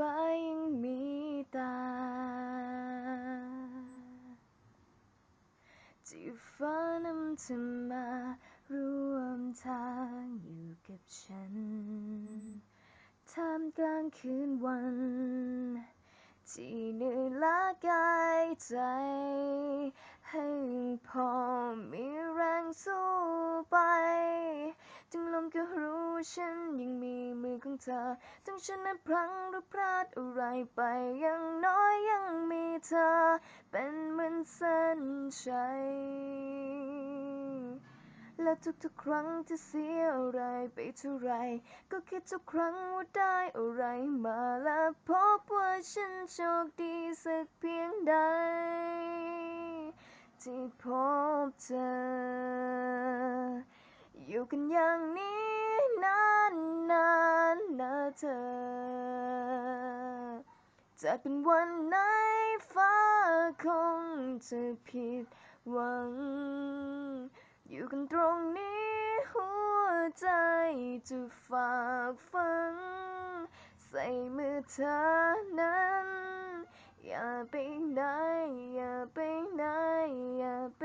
ฟ้ายังมีตา ที่ฟ้านำเธอมาร่วมทางอยู่กับฉันท่ามกลางคืนวัน ที่เหนื่อยล้ากายใจ ให้ยังพอมีแรงสู้ไปจึงลงก็รู้ฉันยังมี ของเธอถึงฉันนั้นพลังหรือพลาดอะไรไปอยังน้อยยังมีเธอ เป็นเหมือนเส้นชัยและทุกๆครั้งที่เสียอะไรไปเท่าไร ก็คิดทุกครั้งว่าได้อะไรมาและพบว่าฉันโชคดีสักเพียงใด ที่พบเธอ อยู่กันอย่างนี้นานนานๆ เธอ จะเป็นวันไหนฟ้าคงจะผิดหวัง อยู่กันตรงนี้หัวใจจะฝากฝัง ใส่มือเธอนั้น อย่าไปไหนอย่าไปไหนอย่าไป